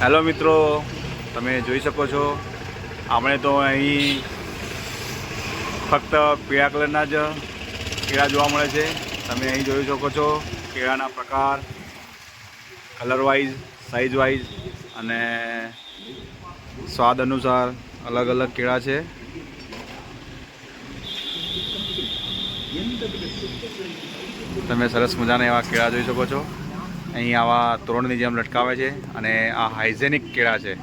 Hello મિત્રો, તમે જોઈ શકો છો. આપણે તો અહીં ફક્ત પીળા કલરના જ કેળા જોવા મળે છે. તમે અહીં જોઈ શકો છો કેળાના પ્રકાર કલર વાઇઝ સાઇઝ વાઇઝ અને સ્વાદ અનુસાર અલગ અલગ કેળા છે. તમે સરસ મજાના એવા કેળા જોઈ શકો છો. અહીં આવા તોરણની જેમ લટકાવે છે અને આ હાઇજેનિક કેળા છે.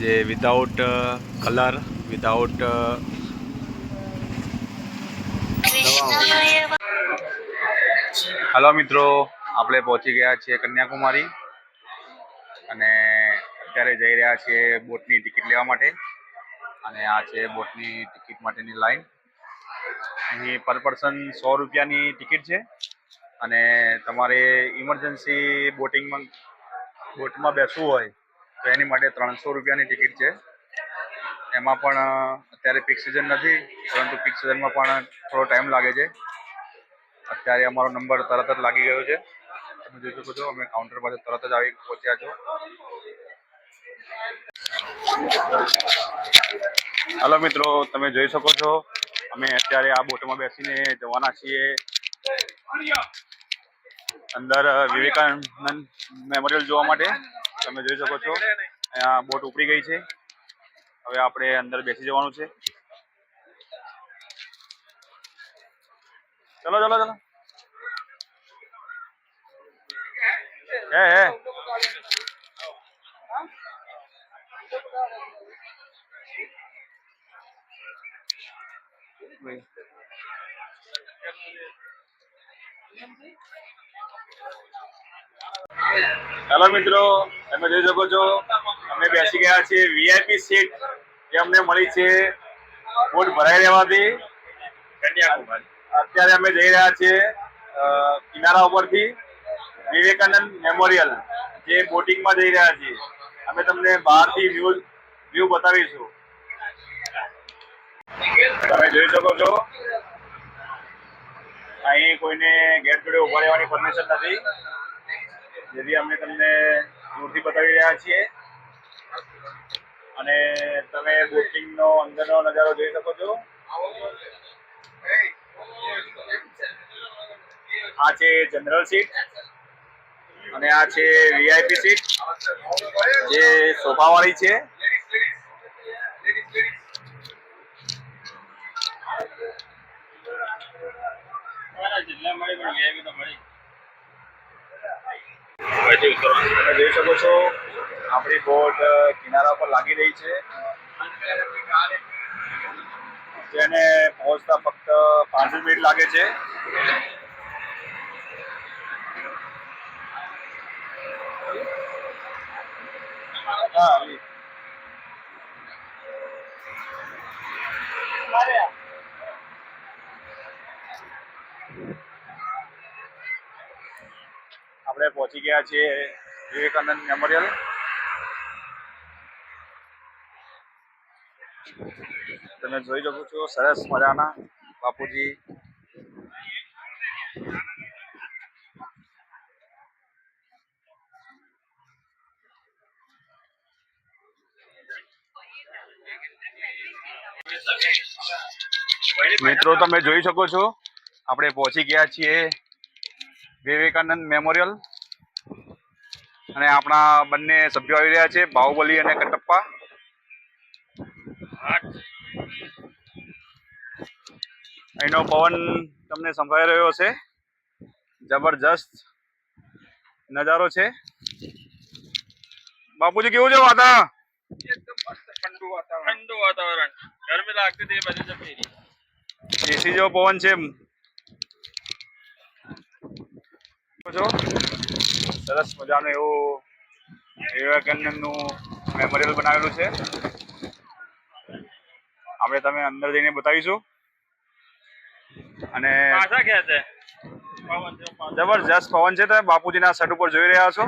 જે વિધાઉટ કલર વિધાઉટ હલો મિત્રો, આપણે પહોંચી ગયા છીએ કન્યાકુમારી અને અત્યારે જઈ રહ્યા છીએ બોટની ટિકિટ લેવા માટે અને આ છે બોટની ટિકિટ માટેની લાઈન. અહીં પર પર્સન સો રૂપિયાની ટિકિટ છે. અને તમારે ઇમરજન્સી બોટિંગમાં, બોટમાં બેસવું હોય, તો એની માટે ત્રણસો રૂપિયાની ટિકિટ છે. એમાં પણ અત્યારે પીક સિઝન નથી, પરંતુ પીક સિઝનમાં પણ થોડો ટાઈમ લાગે છે. અત્યારે અમારો નંબર તરત જ લાગી ગયો છે. તમે જોઈ શકો છો, અમે કાઉન્ટર પાસે તરત જ આવી પહોંચ્યા છો. હલો મિત્રો, તમે જોઈ શકો છો, અમે અત્યારે આ બોટમાં બેસીને જવાના છીએ. અંદર વિવેકાનંદ મેમોરિયલ જોવા માટે. તમે જોઈ શકો છો. અહીંયા બોટ ઉપડી ગઈ છે. હવે આપણે અંદર બેસી જવાનું છે. ચલો ચલો ચલો. હે હે. હેલો મિત્રો તમે જોઈ શકો છો અમે બેસી ગયા છીએ વીઆઈપી સીટ જે અમને મળી છે બોટ ભરાઈ રહેવાથી. કન્યાકુમારી. અત્યારે અમે જઈ રહ્યા છીએ કિનારા ઉપરથી વિવેકાનંદ મેમોરિયલ જે બોટિંગમાં જઈ રહ્યા છીએ. અમે તમને બહારથી વ્યૂ વ્યૂ બતાવીશું. તમે જોઈ શકો છો અહીં કોઈને ગેટ જોડે ઊભા રહેવાની પરમિશન નથી. જેથી અમે તમને દૂરથી બતાવી રહ્યા છીએ. અને તમે બોટિંગનો અંદરનો નજારો જોઈ શકો છો. આ છે જનરલ સીટ અને આ છે વીઆઈપી સીટ. જે સોફાવાળી છે. તમે જોઈ શકો છો આપણી બોટ કિનારા પર લાગી રહી છે. જેને પહોંચતા ફક્ત પાંચ મિનિટ લાગે છે. હા આપણે પહોંચી ગયા છીએ વિવેકાનંદ મેમોરિયલ. તમે જોઈ શકો છો, સરસ મજાના બાપુજી. મિત્રો, તમે જોઈ શકો છો, આપણે પહોંચી ગયા છીએ વિવેકાનંદ મેમોરિયલ. અને આપણા બંને સભ્યો આવી રહ્યા છે બાહુબલી અને કટપ્પા. અહીંનો પવન તમને સંભળાઈ રહ્યો છે જબરજસ્ત નજારો છે. બાપુજી કેવું છે વાતા ઠંડુ વાતાવરણ? ઠંડુ વાતાવરણ. ગરમી લાગતી હતી એસી જેવો પવન છે. જો સરસ મજાનું એવું વિવેકાનંદનું મેમોરિયલ બનાવેલું છે. આપણે તમે અંદર જઈને બતાવીશું. અને. જબરજસ્ત પવન છે તમે બાપુજીના સટ ઉપર જોઈ રહ્યા છો.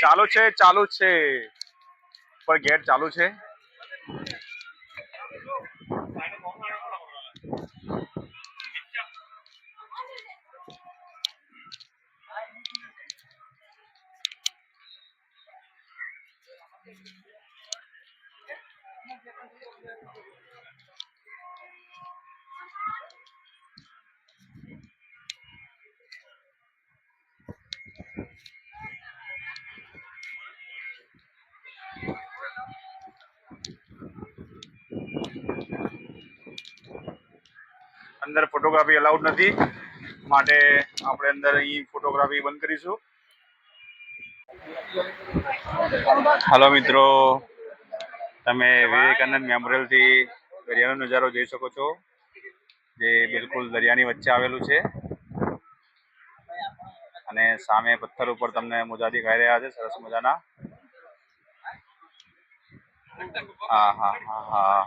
ચાલુ છે ચાલુ છે. પણ ગેટ ચાલુ છે. અંદર ફોટોગ્રાફી અલાઉડ નથી. માટે આપણે અંદર અહીં ફોટોગ્રાફી બંધ કરીશું. હાલો મિત્રો. તમે વિવેકાનંદ મેમોરિયલથી દરિયાનો નજારો જોઈ શકો છો, જે બિલકુલ દરિયાની વચ્ચે આવેલું છે. અને સામે પથ્થર ઉપર તમને મોજા દેખાઈ રહ્યા છે, સરસ મજાના. હા હા હા હા.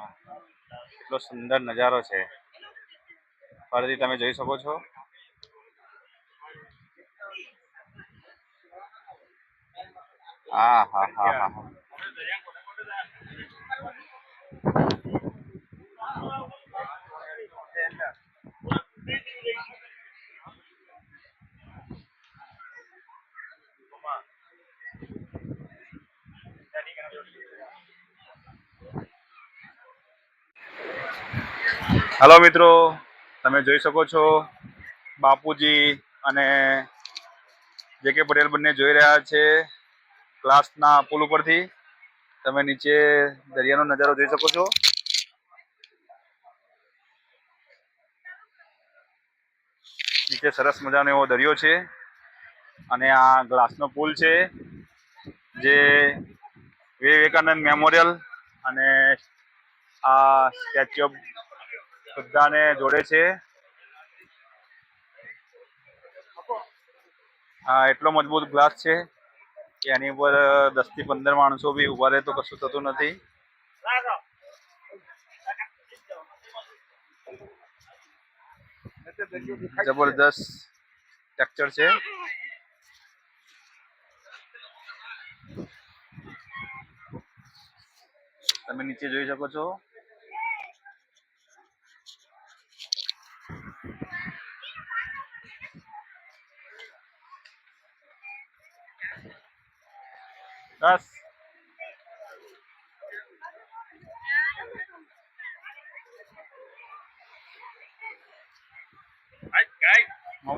એટલો સુંદર નજારો છે. ફરીથી તમે જોઈ શકો છો. હા હા હા હા હા. હલો મિત્રો. તમે જોઈ શકો છો, બાપુજી અને જે કે પટેલ બંને જોઈ રહ્યા છે ક્લાસના પુલ ઉપરથી. તમે નીચે દરિયાનો નજારો જોઈ શકો છો. નીચે સરસ મજાનો એવો દરિયો છે અને આ ગ્લાસનો પુલ છે, જે વિવેકાનંદ મેમોરિયલ અને આ સ્ટેચ્યુ ઓફ બધાને જોડે છે. હા, એટલો મજબૂત ગ્લાસ છે કે એની ઉપર દસથી પંદર માણસો બી ઊભા રહે તો કશું થતું નથી. જબરદસ્ત સ્ટ્રક્ચર છે. તમે નીચે જોઈ શકો છો.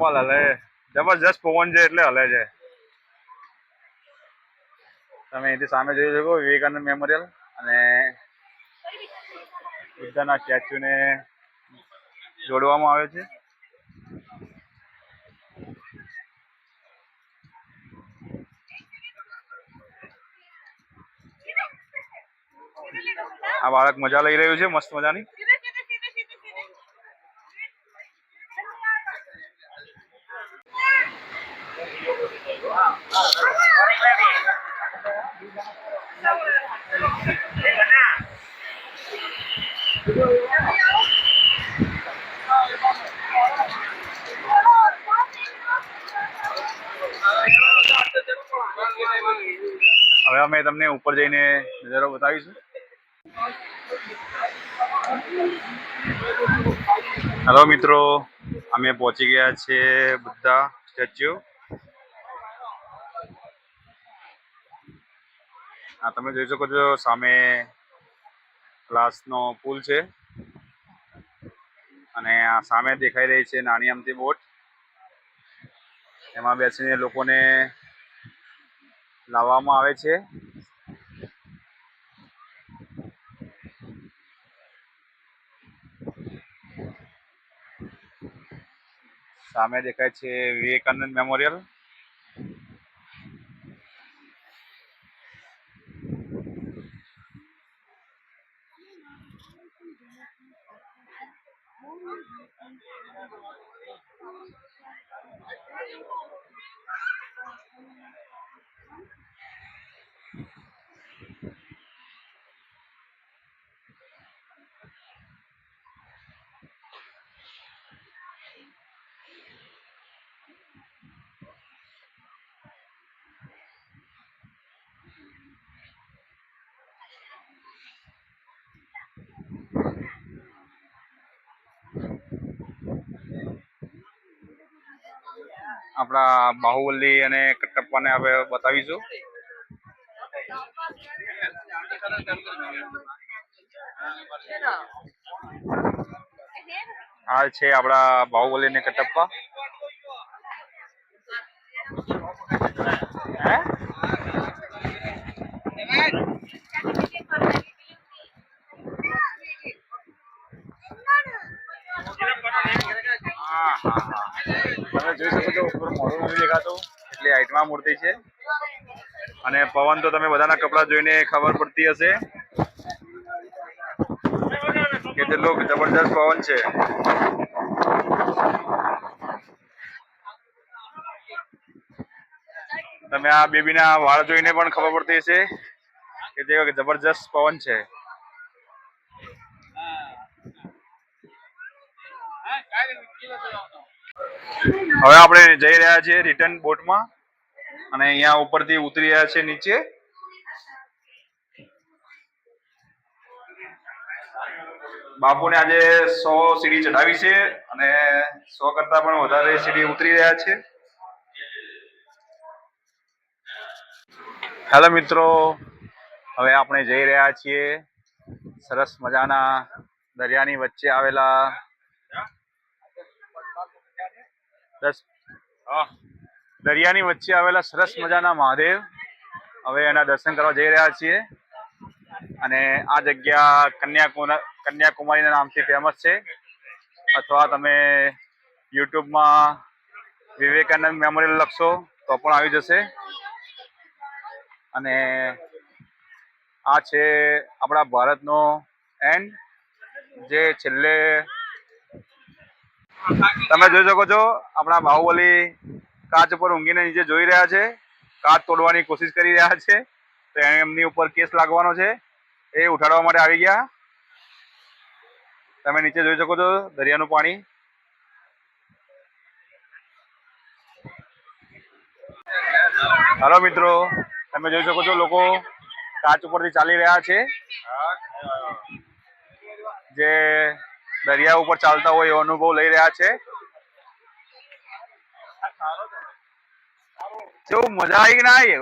મોબાઈલ હલે જબરજસ્ત પવન છે એટલે હલે છે. તમે અહીંથી સામે જોઈ શકો વિવેકાનંદ મેમોરિયલ અને બુદ્ધના સ્ટેચ્યુને જોડવામાં આવે છે. આ બાળક મજા લઈ રહ્યું છે, મસ્ત મજાની. હવે અમે તમને ઉપર જઈને નજારો બતાવીશું. હેલો મિત્રો, અમે પહોંચી ગયા છીએ બધા સ્ટેચ્યુ. આ તમે જોઈ શકો છો સામે ગ્લાસનો પુલ છે. અને આ સામે દેખાઈ રહી છે નાની અમથી બોટ. એમાં બેસીને લોકોને લાવવામાં આવે છે. સામે દેખાય છે વિવેકાનંદ મેમોરિયલ. Thank you. આપણા બાહુબલી અને કટપ્પાને આપણે બતાવીશું. આ છે આપણા બાહુબલી ને કટપ્પા હે હા, હા, હા. તમે જોઈ શકો છો ઉપર મોઢું નથી દેખાતું મૂર્તિ છે. અને પવન તો તમે બધાના કપડા જોઈને ખબર પડતી હશે કે કેટલો જબરજસ્ત પવન છે. તમે આ બેબીના વાળ જોઈને પણ ખબર પડતી હશે કે તે જબરજસ્ત પવન છે. હવે આપણે જઈ રહ્યા છીએ રિટર્ન બોટમાં અને અહીંયા ઉપરથી ઉતરી રહ્યા છે નીચે. બાપુને આજે સો સીડી ચડાવી છે અને સો કરતા પણ વધારે સીડી ઉતરી રહ્યા છે. હેલો મિત્રો, હવે આપણે જઈ રહ્યા છીએ સરસ મજાના દરિયાની વચ્ચે આવેલા દસ આહ, દરિયાની વચ્ચે આવેલા સરસ મજાના મહાદેવ. હવે એના દર્શન કરવા જઈ રહ્યા છીએ. અને આ જગ્યા કન્યાકુમા કન્યાકુમારીના નામથી ફેમસ છે. અથવા તમે યુટ્યુબમાં વિવેકાનંદ મેમોરિયલ લખશો તો પણ આવી જશે. અને આ છે આપણા ભારતનો એન્ડ જે છેલ્લે તમે જોઈ શકો છો, આપણા બાહુબલી કાચ ઉપર ઊંઘીને નીચે જોઈ રહ્યા છે. કાચ તોડવાની કોશિશ કરી રહ્યા છે. તો એમની ઉપર કેસ લાગવાનો છે. એ ઉઠાડવા માટે આવી ગયા. તમે નીચે જોઈ શકો છો, દરિયાનું પાણી. હાલો મિત્રો, તમે જોઈ શકો છો, લોકો કાચ ઉપરથી ચાલી રહ્યા છે. જે દરિયા ઉપર ચાલતા હોય એવો અનુભવ લઈ રહ્યા છે. કેવું મજા આવી કે ના આવી?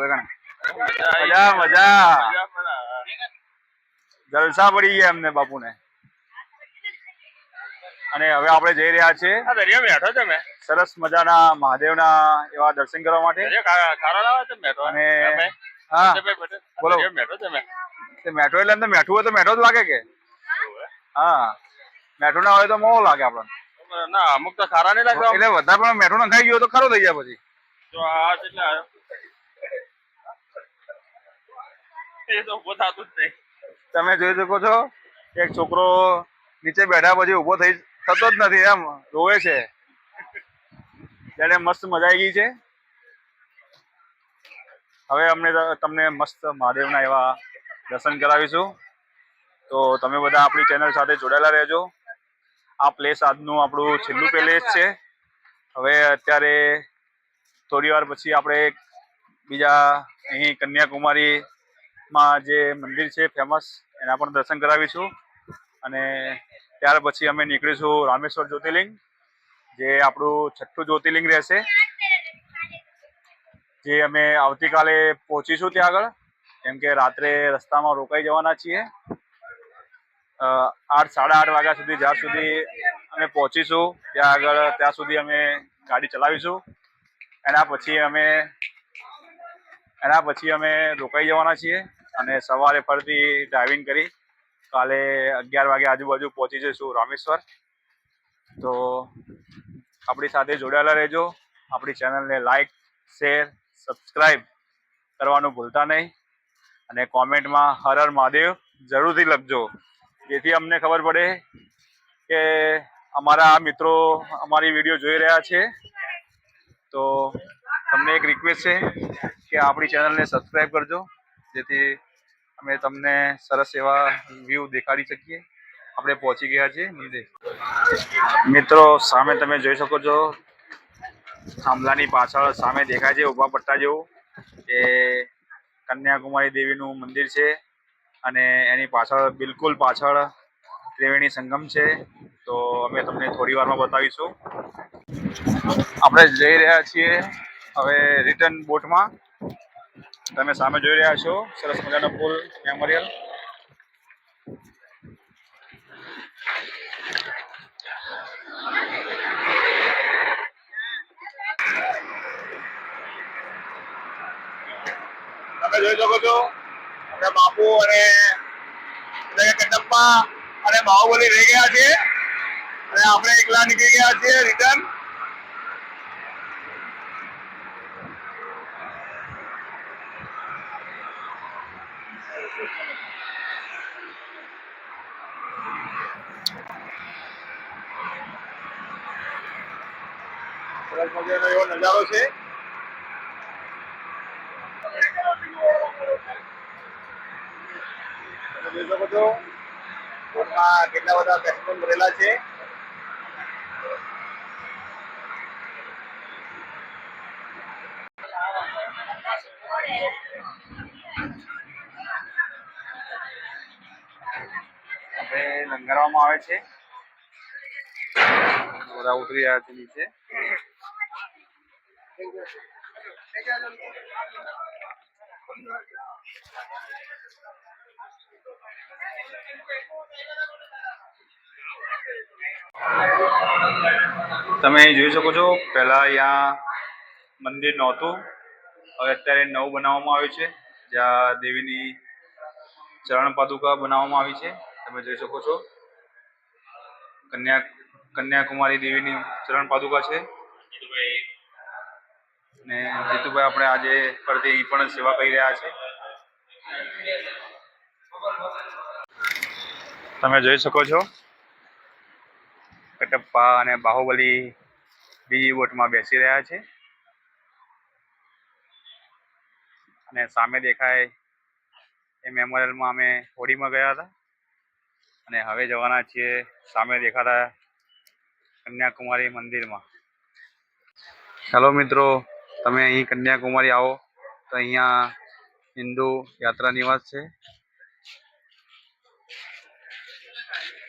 મજા મજા. જલસા પડી ગયા એમને બાપુને. અને હવે આપણે જઈ રહ્યા છીએ. દરિયા બેઠો છે મેં. સરસ મજાના મહાદેવના એવા દર્શન કરવા માટે. અને હા બોલો. મેઠો એટલે એમ તો મેઠું હોય તો મેઠો જ લાગે કે? હા. મેઠું ના હોય તો મોં લાગે આપણને. ના અમુક તો ખારા નહીં લાગતા. એટલે વધારે પણ મેઠું ના ગયું ગયો તો ખરો થઈ જાય પછી. જો આ કેટલા આવ્યો? એ તો ઊભો થતું જ નહીં. તમે જોઈ શકો છો એક છોકરો નીચે બેઠા પછી ઊભો થઈ થતો જ નથી એમ રોવે છે. ત્યારે મસ્ત મજા આવી ગઈ છે. હવે અમને તમને મસ્ત મહાદેવના એવા દર્શન કરાવીશું. તો તમે બધા આપણી ચેનલ સાથે જોડાયેલા રહેજો. આ પ્લેસ આજનું આપણું છેલ્લું પેલેસ છે. હવે અત્યારે થોડી વાર પછી આપણે બીજા અહીં કન્યાકુમારીમાં જે મંદિર છે ફેમસ એના પણ દર્શન કરાવીશું. અને ત્યાર પછી અમે નીકળીશું રામેશ્વર જ્યોતિર્લિંગ, જે આપણું છઠ્ઠું જ્યોતિર્લિંગ રહેશે. જે અમે આવતીકાલે પહોંચીશું ત્યાં આગળ. કેમ કે રાત્રે રસ્તામાં રોકાઈ જવાના છીએ. આઠ, સાડા આઠ વાગ્યા સુધી જ્યાં સુધી અમે પહોંચીશું, ત્યાં આગળ ત્યાં સુધી અમે ગાડી ચલાવીશું. એના પછી અમે, એના પછી અમે રોકાઈ જવાના છીએ અને સવારે ફરીથી ડ્રાઇવિંગ કરી. કાલે અગિયાર વાગે આજુબાજુ પહોંચી જઈશું રામેશ્વર. તો આપણી સાથે જોડાયેલા રહેજો. આપણી ચેનલને લાઈક શેર સબસ્ક્રાઈબ કરવાનું ભૂલતા નહીં. અને કોમેન્ટમાં હર હર મહાદેવ જરૂરથી લખજો. જેથી અમને ખબર પડે કે અમારા મિત્રો અમારી વીડિયો જોઈ રહ્યા છે. તો તમને એક રિક્વેસ્ટ છે કે આપણી ચેનલને સબસ્ક્રાઈબ કરજો, જેથી અમે તમને સરસ એવા વ્યૂ દેખાડી શકીએ. આપણે પહોંચી ગયા છીએ મંદિર મિત્રો, સામે તમે જોઈ શકો છો, થાંભલાની પાછળ સામે દેખાય છે ઊભા પટ્ટા જેવું. એ કન્યાકુમારી દેવીનું મંદિર છે. અને એની પાછળ બિલકુલ પાછળ ત્રિવેણી સંગમ છે. તો અમે તમને થોડી વારમાં બતાવીશું. આપણે જઈ રહ્યા છીએ હવે રિટર્ન બોટમાં તમે સામે જોઈ રહ્યા છો, સરસ મજાનો પુલ મેમોરિયલ જોઈ શકો છો આપણે બાપુ અને એટલે કટપ્પા અને બાહુબલી રહી ગયા છે. અને આપણે એકલા નીકળી ગયા છીએ રિટર્ન મજાનો એવો નજારો છે તમે જોઈ શકો છો બોટમાં કેટલા બધા બેટ્સમેન ભરેલા છે? આપણે લંગારવામાં આવે છે. બધા ઉતરી રહ્યા છે નીચે. તમે જોઈ શકો છો, પહેલાં અહીંયા મંદિર નહોતું. હવે અત્યારે નવું બનાવવામાં આવ્યું છે. જ્યાં દેવીની ચરણ પાદુકા બનાવવામાં આવી છે. તમે જોઈ શકો છો. કન્યા, કન્યાકુમારી દેવીની ચરણ પાદુકા છે. ને જીતુભાઈ આપણે આજે એ પણ સેવા કરી રહ્યા છે. તમે જોઈ શકો છો. કટપ્પા અને બાહુબલી બીજી બોટમાં બેસી રહ્યા છે. અને સામે દેખાય એ મેમોરિયલમાં અમે હોડીમાં ગયા હતા. અને હવે જવાના છીએ સામે દેખાતા કન્યાકુમારી મંદિરમાં. ચાલો મિત્રો, તમે અહીં કન્યાકુમારી આવો. તો અહીંયા હિન્દુ યાત્રા નિવાસ છે.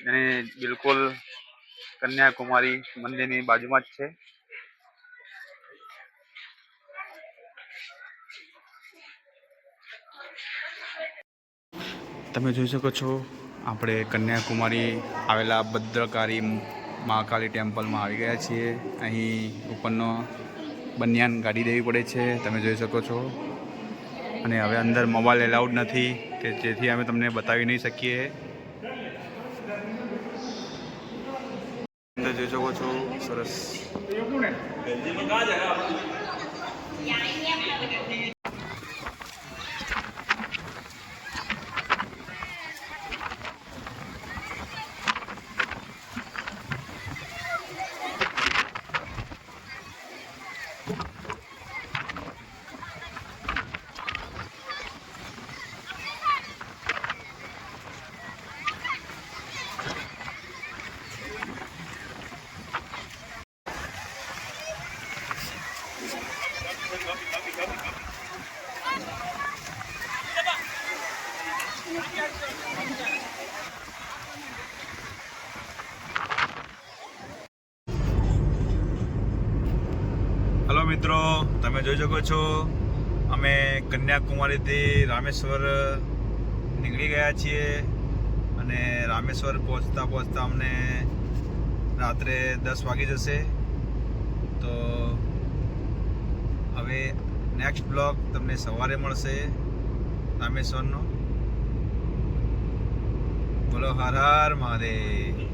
અને બિલકુલ કન્યાકુમારી મંદિરની બાજુમાં જ છે. તમે જોઈ શકો છો, આપણે કન્યાકુમારી આવેલા ભદ્રકાળી મહાકાળી ટેમ્પલમાં આવી ગયા છીએ. અહીં ઉપરનો બનિયાન ગાડી દેવી પડે છે, તમે જોઈ શકો છો. અને હવે અંદર મોબાઈલ એલાઉડ નથી કે જેથી અમે તમને બતાવી નહીં શકીએ. અંદર જોઈ શકો છો સરસ મિત્રો, તમે જોઈ શકો છો, અમે કન્યાકુમારીથી રામેશ્વર નીકળી ગયા છીએ અને રામેશ્વર પહોંચતા પહોંચતા અમને રાત્રે દસ વાગી જશે. તો હવે નેક્સ્ટ બ્લોગ તમને સવારે મળશે રામેશ્વરનો. બોલો, હર હર મહાદેવ.